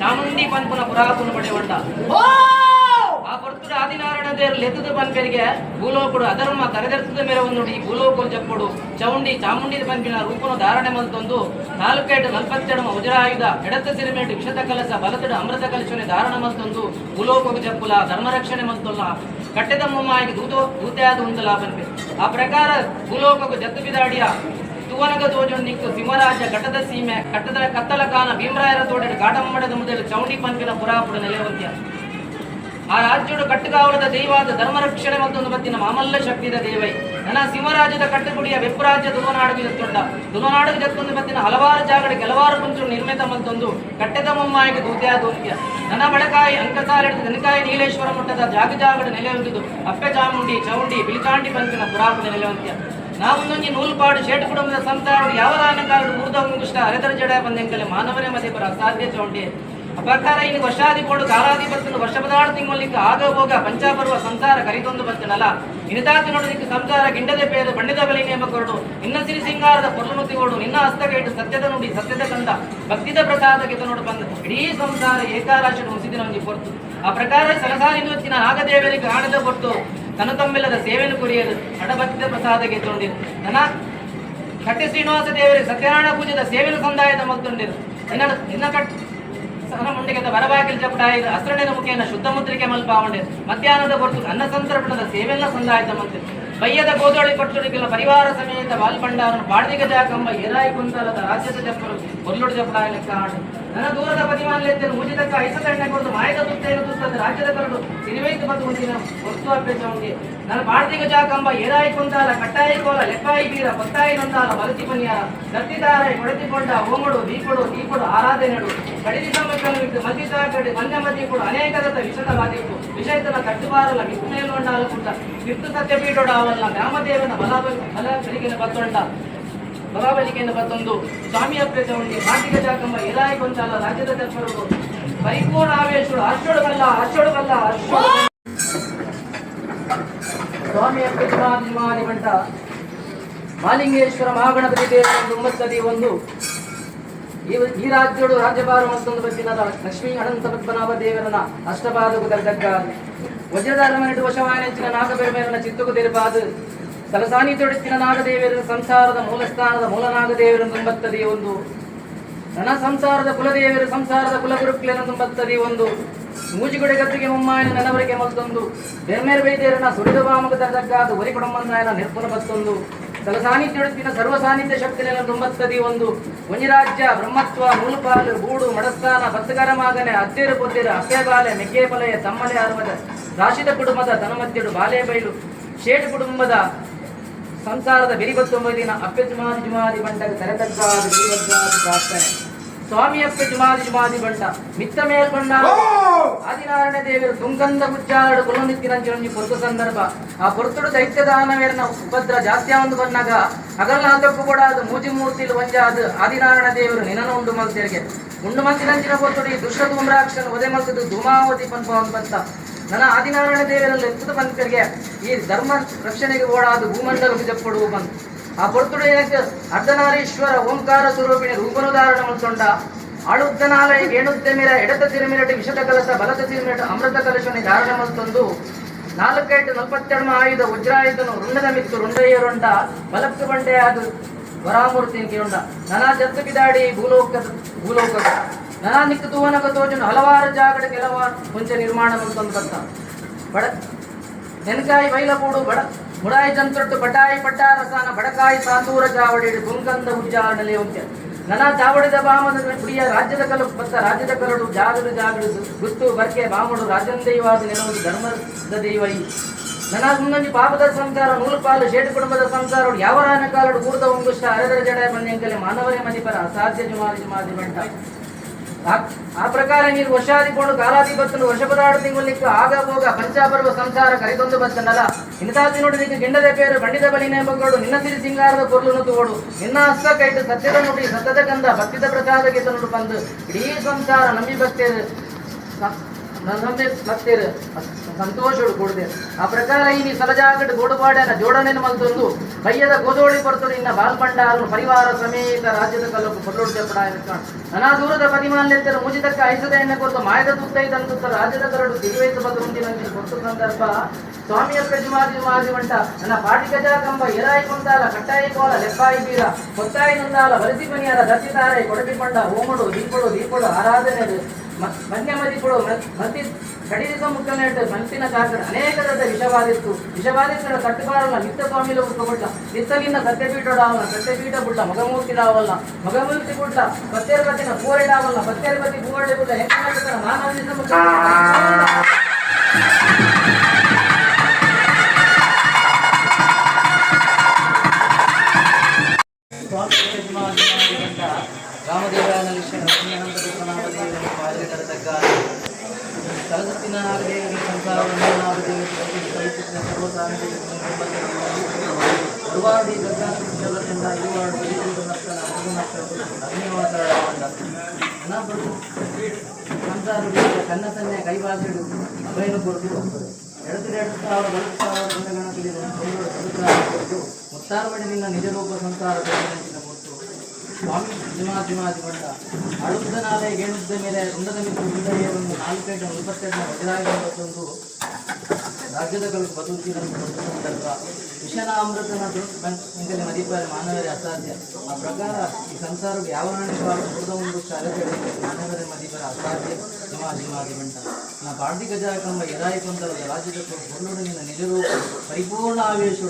ಚಾಮುಂಡಿ ಪಂಪನ ಪುರಾತನ ಪಡೆ ಓ! ಆ ಪೊರ್ತುಡು ಆದಿನಾರಾಯಣ ದೇವರು ಲೆತ್ತದ ಪನ್ಪರಿಗೆ ಭೂಲೋಕುಡು ಅಧರ್ಮ ಕರೆದೆರ್ತದ ಮೇಲೆ ಒಂದು ಈ ಭೂಲೋಕರು ಜಪ್ಪುಡು ಚೌಂಡಿ ಚಾಮುಂಡಿ ಪನ್ಪಿನ ರೂಪನು ಧಾರಣೆ ಮಲ್ತೊಂದು ನಾಲ್ಕೈಟು ನಲ್ಪತ್ತೆರಡು ವಜ್ರಾಯುಧ ಎಡತ ಸಿರಿಮೇಟು ವಿಷದ ಕಲಸ ಬಲತಡು ಅಮೃತ ಕಲಶನೆ ಧಾರಣ ಮಲ್ತೊಂದು ಭೂಲೋಕకు ಜಪ್ಪುಲ ಧರ್ಮರಕ್ಷಣೆ ಮಲ್ತೊಲ್ಲ. ಕಟ್ಟೆದ ಮುಮ್ಮಾಯಿಗೆ ದೂತೋ ದೂತೆಯಾದ ಉಂದಲ ಪನ್ಪೆ. ಆ ಪ್ರಕಾರ ಭೂಲೋಕಕ್ಕೂ ಜತ್ತು ಬಿದಾಡಿಯ. ತುವನಗ ತೋಜೊಂದು ನಿಕ್ಕು ಸಿಂಹರಾಜ ಘಟದ ಸೀಮೆ ಕಟ್ಟದ ಕತ್ತಲ ಕಾನ ಭೀಮರಾಯರ ತೋಡೆ ಮುದಲು ಚೌಂಡಿ ಪಂಪಿನ ಪುರಾಪುರ ನೆಲೆವಂತ್ಯ ಆ ರಾಜ್ಯಡು ಕಟ್ಟುಗಾವಲದ ದೈವಾದ ಧರ್ಮರಕ್ಷಣೆ ಮತ್ತೊಂದು ಬತ್ತಿನ ಮಾಮಲ್ಲ ಶಕ್ತಿದ ದೇವೈ. ನನ್ನ ಸಿಂಹರಾಜ್ಯದ ಕಟ್ಟುಗುಡಿಯ ಬೆಪ್ಪರಾಜ್ಯ ದುಲನಾಡುಗೆ ಜತ್ತೊಂಡ ದುಲನಾಡುಗೆ ಜತ್ತೊಂದು ಬತ್ತಿನ ಹಲವಾರು ಜಾಗಡೆ ಕೆಲವಾರು ಕುಂಚು ನಿರ್ಮಿತ ಮತ್ತೊಂದು ಕಟ್ಟೆದ ಮೊಮ್ಮಾಯಿಗೆ ದೂತ್ಯ ದೂತ್ಯ. ನನ್ನ ಬಡಕಾಯಿ, ಅಂಕಸಾಲಿಡಿದ ದನಕಾಯಿ ನೀಲೇಶ್ವರ ಮಠದ ಜಾಗ ಜಾಗಡೆ ನೆಲೆ ಹೊಂದಿದ್ದು ಅಪ್ಪೆ ಚಾಮುಂಡಿ, ಚೌಂಡಿ ಬಿಳಿಚಾಂಡಿ ಪಂಚಿನ ಪುರಾಪುರ ನೆಲೆವಂತ್ಯ ನಾವೊಂದೊಂಜಿ ನೂಲ್ಪಾಡು ಶೇಟ್ ಕುಟುಂಬದ ಸಂಸಾರ ಯಾವ ಕಾರಣ ಊರ್ದ ಮುಂಗುಷ್ಟ ಅರೆದರ ಜಡ ಬಂದೆಂಕಲೆ ಮಧ್ಯೆ ಬರ ಅಸಾಧ್ಯ ಚೌಂಡಿ ಅಪಕಾರ ಇನ್ನು ವರ್ಷಾದಿ ಕೊಡು ಕಾಲಾದಿ ಬರ್ತನು ವರ್ಷ ಪದಾರ್ಥ ಆಗ ಹೋಗ ಪಂಚಾಪರ್ವ ಸಂಸಾರ ಕರಿದೊಂದು ಬರ್ತನಲ್ಲ ಇನಿತಾತ ನೋಡೋದಕ್ಕೆ ಸಂಸಾರ ಗಿಂಡದೆ ಪೇರು ಬಣ್ಣದ ಬಲಿ ನೇಮ ಕೊರಡು. ನಿನ್ನ ಸಿರಿ ಸಿಂಗಾರದ ತಿಗೋಡು ನಿನ್ನ ಹಸ್ತಕ ಇಟ್ಟು ಸತ್ಯದ ನುಡಿ, ಸತ್ಯದ ಕಂದ. ಭಕ್ತಿದ ಪ್ರಸಾದ ಗೆತ ನೋಡು ಬಂದ ಇಡೀ ಸಂಸಾರ ಏಕಾರಾಶಿ ಮುಸಿದಿನ ಒಂದು ಕೊರತು ಆ ಪ್ರಕಾರ ಸಲಸಾನಿ ಹೊತ್ತಿನ ಆಗದೇವರಿಗೆ ಆಣದ ಕೊಟ್ಟು ತನ್ನ ತಮ್ಮೆಲ್ಲದ ಸೇವೆಯನ್ನು ಕುರಿಯಲು ಹಡಭಕ್ತಿದ ಪ್ರಸಾದ ಗೆದ್ದುಕೊಂಡಿರು ನನ್ನ ಕಟ್ಟಿ ಶ್ರೀನಿವಾಸ ದೇವರಿಗೆ ಸತ್ಯನಾರಾಯಣ ಪೂಜೆದ ಸೇವೆನ ಸಂದಾಯದ ಮತ್ತೊಂದಿರು. ನಿನ್ನ ನಿನ್ನ ಕಟ್ ಸಹನ ಮುಂಡಿಗೆದ ಬರಬಾಗಿಲು ಜಪಟಾಯಿದ ಹಸ್ರಣಿನ ಮುಖೇನ ಶುದ್ಧ ಮುದ್ರಿಕೆ ಮಲ್ಪ ಆವಂಡೆ ಮಧ್ಯಾಹ್ನದ ಹೊರತು ಅನ್ನ ಸಂತರ್ಪಣದ ಸೇವೆಲ್ಲ ಸಂದಾಯದ ಮಂತ್ರಿ ಬಯ್ಯದ ಗೋದೋಳಿ ಕೊಟ್ಟುಡಿಗೆಲ್ಲ ಪರಿವಾರ ಸಮೇತ ಬಾಲ್ಪಂಡಾರನು ಬಾಡಿಗೆ ಜಾಕಂಬ ಏರಾಯಿ ಕುಂತಲದ ರಾಜ್ಯದ ಜಪ್ಪರು ಕೊಲ್ಲುಡು ಜಪಟಾಯ ಲೆಕ್ಕ ಆಡು ನನ್ನ ದೂರದ ಮುಜಿದ ಮುಜಿದಕ್ಕ ಐಸದಣ್ಣೆ ಕೊಡದು ಮಾಯದ ತುತ್ತೇನು ತುತ್ತದ ರಾಜ್ಯದ ಕರಡು ಸಿರಿವೈತು ಬಂದು ಮುಂದಿನ ವಸ್ತು ಅಪ್ಪೆ ನನ್ನ ಬಾಡ್ದಿಗ ಜಾಕಂಬ ಏರಾಯಿ ಕುಂತಾಲ ಕಟ್ಟಾಯಿ ಕೋಲ ಲೆಕ್ಕಾಯಿ ಬೀರ ಪತ್ತಾಯಿ ನೊಂದಾಲ ಮಲತಿ ಪನ್ಯಾರ ದತ್ತಿದಾರೆ ಕೊಡತಿಕೊಂಡ ಓಮಡು ದೀಪಡು ದೀಪಡು ಆರಾಧನೆಡು ಕಡಿದಿ ಸಂಬಂಧವಿದ್ದು ಮದ್ದಿದ ಕಡೆ ಮನ್ಯ ಮದ್ದಿಪುಡು ಅನೇಕದತ್ತ ವಿಷದ ಬಾಧಿಪು ವಿಷಯತನ ಕಟ್ಟುಬಾರಲ್ಲ ಮಿತ್ತುಮೇಲೊಂಡಾಲ ಕುಂಟ ಮಿತ್ತು ಸತ್ಯಪೀಠೋಡ ಅವಲ್ಲ ಗ್ರಾಮದೇವನ ಬಲ ಬಲ ಬೆಳಿಗಿನ ಬತ್ತೊಂಡ ಬಲಾಬಲಿಕೆಯನ್ನು ಬತ್ತೊಂದು ಸ್ವಾಮಿ ಅಪ್ಪೆ ಉಂಡಿ ಮಾತಿಗ ಜಾಕಂಬ ಎಲಾಯಿ ಗೊಂಚಾಲ ರಾಜ್ಯದ ತತ್ಪರರು ಪರಿಪೂರ್ಣ ಆವೇಶಗಳು ಹರ್ಷೋಡುಗಲ್ಲ ಹರ್ಷೋಡುಗಲ್ಲ ಹರ್ಷೋಡು ಸ್ವಾಮಿ ಅಪ್ಪೆ ಜಮಾದಿ ಮಂಟ ಮಾಲಿಂಗೇಶ್ವರ ಮಹಾಗಣಪತಿ ದೇವರೊಂದು ಒಂಬತ್ತದಿ ಒಂದು ಈ ರಾಜ್ಯಡು ರಾಜ್ಯಭಾರ ಮತ್ತೊಂದು ಬಸ್ಸಿನ ಲಕ್ಷ್ಮೀ ಅನಂತ ಪದ್ಮನಾಭ ದೇವರನ ಅಷ್ಟಪಾದಕು ದರ್ದಗ್ಗ ವಜ್ರದಾರ ಮನೆಡು ವಶವಾನೆಂಚಿನ ನಾಗಬೆರಮೇರನ ತೆರಪಾದು. ಸಲಸಾನಿ ತೊಡಿಸಿನ ನಾಗದೇವರ ಸಂಸಾರದ ಮೂಲಸ್ಥಾನದ ಮೂಲನಾಗದೇವರ ತುಂಬತ್ತದಿ ಒಂದು. ನನ್ನ ಸಂಸಾರದ ಕುಲದೇವರ ಸಂಸಾರದ ಕುಲಗುರುಕ್ಲೆನ ತುಂಬತ್ತದಿ ಒಂದು. ಮೂಜಿಗುಡೆ ಗದ್ದಿಗೆ ಮುಮ್ಮಾಯನ ನೆನವರಿಗೆ ಮತ್ತೊಂದು ಬೆರ್ಮೇರ್ ವೈದ್ಯರನ ಸುರಿದ ಬಾಮಕ ದರ್ದಗ್ಗಾದು ಒರಿ ಕೊಡಂಬಂದಾಯನ ನಿರ್ಪುಲ ಮತ್ತೊಂದು ಸಲ ಸಾನ್ನಿಧ್ಯ ಸರ್ವ ಸಾನ್ನಿಧ್ಯ ಶಕ್ತಿನೆಲ್ಲ ತುಂಬತ್ತದಿ ಒಂದು. ವನಿರಾಜ್ಯ ಬ್ರಹ್ಮತ್ವ ನೂಲುಪಾಲು ಗೂಡು ಮಡಸ್ಥಾನ ಬತ್ತಗರ ಮಾಗನೆ ಅತ್ತೇರು ಪೊತ್ತೇರು ಅಪ್ಪೆಬಾಲೆ ಮೆಗ್ಗೇಪಲೆಯ ತಮ್ಮಲೆ ಅರ್ವದ ರಾಶಿದ ಕುಟುಂಬದ ತನಮತ್ತೆಡು ಬಾಲೆ ಬೈಲು. ಶೇಟ್ ಕುಟುಂಬದ ಸಂಸಾರದ ಬೆರಿಬತ್ತೊಂಬದಿನ ಅಪ್ಪೆ ಜುಮಾದಿ ಜುಮಾದಿ ಬಂಡಗ ತೆರೆತಗ್ಗಾದ ಬೆರಿಬದ್ದಾದ ಪ್ರಾರ್ಥನೆ. ಸ್ವಾಮಿ ಅಪ್ಪೆ ಜುಮಾದಿ ಜುಮಾದಿ ಬಂಡ ಮಿತ್ತ ಮೇಲ್ಕೊಂಡ ಆದಿನಾರಾಯಣ ದೇವರು ತುಂಗಂದ ಗುಜ್ಜಾರಡು ಕುಲನಿತ್ತಿನಂಚಿ ಪೊರ್ತು ಸಂದರ್ಭ. ಆ ಪೊರ್ತುಡು ದೈತ್ಯದಾನವೇರನ ಉಪದ್ರ ಜಾಸ್ತಿ ಒಂದು ಬಂದಾಗ ಅಗಲ ಹದಕ್ಕೂ ಕೂಡ ಅದು ಮೂಜಿ ಮೂರ್ತಿಲು ಒಂಜಾದ ಆದಿನಾರಾಯಣ ದೇವರು ನಿನನು ಉಂಡು ಮಲ್ತೆರಿಗೆ ಉಂಡು ಮಲ್ತಿನಂಚಿನ ಪೊರ್ತುಡು ಈ ದುಷ್ಟ ಧೂಮ್ರಾಕ್ಷನ ಒದೆ ಮಲ್ತದ್ದು ಧೂಮಾವತಿ ಪಂಪ ಬಂತ. ನನ್ನ ಆದಿನಾರಾಯಣ ದೇವರಲ್ಲಿ ಎತ್ತದ ಈ ಧರ್ಮ ರಕ್ಷಣೆಗೆ ಓಡಾದು ಭೂಮಂಡಲ ಜಪ್ಪಡು ಬಂತು. ಆ ಪೊರ್ತುಡೆಯಕ್ಕೆ ಅರ್ಧನಾರೀಶ್ವರ ಓಂಕಾರ ಸ್ವರೂಪಿಣಿ ರೂಪನುದಾರಣ ಮಲ್ತೊಂಡ ಆಳುದ್ದನಾಲಯ ಏಣುದ್ದೆಮಿರ ಎಡತ ತಿರುಮಿರಟು ವಿಷದ ಕಲಸ ಬಲತ ತಿರುಮಿರಟು ಅಮೃತ ಕಲಶನಿ ಧಾರಣ ಮಲ್ತೊಂದು ನಾಲ್ಕೈಟು ನಲ್ಪತ್ತೆರಡು ಆಯುಧ ವಜ್ರಾಯುಧನು ರುಂಡದ ಮಿತ್ತು ರುಂಡಯ್ಯರುಂಡ ಬಲಕ್ಕೆ ಬಂಡೆ ಅದು ವರಾಮೂರ್ತಿ ಕಿರುಂಡ. ನನ ಜತ್ತು ಬಿದಾಡಿ ಭೂಲೋಕ ಭೂಲೋಕ ನನ ನಿಕ್ಕು ತೂವನಕ ತೋಜನು ಹಲವಾರು ಜಾಗಡ ಕೆಲವಾರು ಮುಂಚೆ ನಿರ್ಮಾಣ ಮಲ್ತೊಂದು ಕತ್ತ ಬಡ ನೆನಕಾಯಿ ಬೈಲಗೂಡು ಬಡ ಮುಡಾಯಿ ಜಂತೊಟ್ಟು ಬಟಾಯಿ ಪಟ್ಟಾರಸಾನ ಬಡಕಾಯಿ ಸಾತೂರ ಚಾವಡಿ ಗುಂಗಂಧ ಉಜ್ಜಾಡಲೆ ಉಂಟೆ ನನ ಚಾವಡಿದ ಬಾಮನ ಕುಡಿಯ ರಾಜ್ಯದ ಕಲು ಬತ್ತ ರಾಜ್ಯದ ಕರಡು ಜಾಗದ ಜಾಗಡು ಗುತ್ತು ಬರ್ಕೆ ಬಾಮಡು ರಾಜನ್ ದೈವಾದ ನೆನವುದು ಧರ್ಮದ ದೈವೈ. ನನ್ನ ಮುಂದೊಂದು ಪಾಪದ ಸಂಸಾರ ನೂಲು ಪಾಲು ಶೇಟು ಕುಟುಂಬದ ಸಂಸಾರ ಯಾವ ರಾಯನ ಕಾಲಡು ಕೂರ್ದ ಒಂಗುಷ್ಟ ಅರೆದರ ಜಡ ಬಂದೆಂಕಲೆ ಮಾನವರೇ ಮದಿಪರ ಅಸಾಧ್ಯ ಜುಮಾದಿ ಬಂಟ. ಆ- ಪ್ರಕಾರ ನೀನು ವರ್ಷಾದಿಕೊಂಡು ಕಾಲಾಧಿಪತ್ತನು ವರ್ಷಪದಾಡು ತಿಂಗೊಳ್ಳಿಕ್ಕೆ ಆಗ ಹೋಗ ಪಂಚಾಪರ್ವ ಸಂಸಾರ ಕರಿದೊಂದು ಬತ್ತನಲ್ಲ ಇಂತಾತಿ ನೋಡಿದಕ್ಕೆ ಗಿಂಡದ ಪೇರು, ಬಂಡಿದ ಬಲಿನ ಮಗಳು ನಿನ್ನ ಸಿರಿ ಸಿಂಗಾರದ ಕೊರ್ಲು ತೋಡು ನಿನ್ನ ಹಸ್ತ ಕೈಟು ಸತ್ಯದ ನೋಡಿ ಸತ್ಯದ ಗಂಧ ಭಕ್ತಿದ ಪ್ರಸಾದ ಗೆದ್ದು ನೋಡು ಬಂದು ಇಡೀ ಸಂಸಾರ ನಂಬಿ ಬರ್ತೇವೆ ನನ್ನೊಂದೇ ಮತ್ತೇರು ಸಂತೋಷಡು ಕೊಡದೆ. ಆ ಪ್ರಕಾರ ಈ ಸಲಜಾಗಡ್ ಗೋಡುಪಾಡ್ಯನ ಜೋಡನೆ ಮಲ್ತೊಂದು ಬಯ್ಯದ ಗೋದೋಳಿ ಬರ್ತದೆ ಇನ್ನ ಬಾಲ್ಪಂಡಾರನು ಪರಿವಾರ ಸಮೇತ ರಾಜ್ಯದ ಕಲ್ಲಕು ಪೊಲ್ಲೋಡು ಚೆಪ್ಪಡಾಯ ನನಾ ದೂರದ ಪ್ರತಿಮಾನ್ಯಂತರ ಮುಜಿದಕ್ಕ ಐಸದ ಎಣ್ಣೆ ಕೊರತು ಮಾಯದ ತಂದುತ್ತ ರಾಜ್ಯದ ಕರಡು ತಿರುವೈತು ಬದು ಮುಂದಿನ ಕೊಟ್ಟು ಸಂದರ್ಭ. ಸ್ವಾಮಿಯ ಪ್ರತಿಮಾದಿ ಮಾದಿ ಮಂಟ, ನನ್ನ ಪಾಟಿ ಗಜಾ ಕಂಬ ಎರಾಯಿ ಕೊಂದಾಲ, ಕಟ್ಟಾಯಿ ಕೋಲ, ಲೆಪ್ಪಾಯಿ ಬೀರ ಕೊತ್ತಾಯಿ ನೊಂದಾಲ ಬರಸಿ ಮನಿಯಾರ ದತ್ತಿತಾರೆ ಕೊಡಬಿಕೊಂಡ ಪಂಡ ಓಮಡು ದೀಪಡು ದೀಪಡು ಆರಾಧನೆ ಮನ್ಯ ಮದಿಪಡು ಮತಿ ಕಡಿದಿಸ ಮುಕ್ಕನೆಟ್ಟು ಮನಸ್ಸಿನ ಕಾಕಡ ಅನೇಕ ದೊಡ್ಡ ವಿಷವಾದಿತ್ತು. ವಿಷವಾದಿತ್ತರ ಕಟ್ಟುಬಾರಲ್ಲ. ನಿತ್ಯ ಸ್ವಾಮಿಲು ಉಟ್ಕೊಬಿಟ್ಟ ನಿತ್ತಲಿಂದ ಸತ್ಯಪೀಠಡಾವಲ್ಲ ಸತ್ಯಪೀಠ ಬುಟ್ಟ. ಮಗಮೂರ್ತಿಡಾವಲ್ಲ ಮಗಮೂರ್ತಿ ಬುಟ್ಟ. ಪತ್ತೇರ್ಪತಿನ ಪೂರಡಾವಲ್ಲ ಪತ್ತೇರ್ಪತಿ ಪೂರಡೆ ಬುಟ್ಟ. ಹೆಂಗ ಮಾನವನಿಸ ಬಲತ್ತು ಸಾವಿರ ಗಣಗಣದಲ್ಲಿ ಕೊಟ್ಟು ಮುತ್ತಾರವಡಿನಿಂದ ನಿಜರೂಪ ಕೊಟ್ಟು ಸ್ವಾಮಿ ಜಿಮಾಜಿಮಾಜಿ ಬಂಡ ಅಳುದ್ದ ನಾಲೆ ಗೇಣುದ್ದ ಮೇಲೆ ರುಂಡದ ಮಿತ್ರ ನಾಲ್ಕೈದು ಇಪ್ಪತ್ತೆರಡನ ವಜ್ರಾಗಿ ಒಂದು ರಾಜ್ಯದ ಸಂದರ್ಭ ವಿಷನ ಅಮೃತನ ಇಂಕಲಿ ಮದಿಪಾರಿ ಮಾನವರೇ ಅಸಾಧ್ಯ. ಆ ಪ್ರಕಾರ ಈ ಸಂಸಾರವು ಯಾವ ಕಾರಣಕ್ಕೂ ಬುಡದ ಒಂದು ಕಾರ್ಯಗಳು ಮಾನವರೇ ಮದಿಪಾರ ಅಸಾಧ್ಯ? ಸಮಾಧಿ ಮಾದಿ ಬಂಟ. ನಾ ಪಾರ್ಟಿ ಗಜಾಯಕ ಕಂಬ ಎರಾಯಿ ಕೊಂದರ ರಾಜ್ಯದ ಹೊರಡುಡಿನ ನಿಜರು ಪರಿಪೂರ್ಣ ಆವೇಶ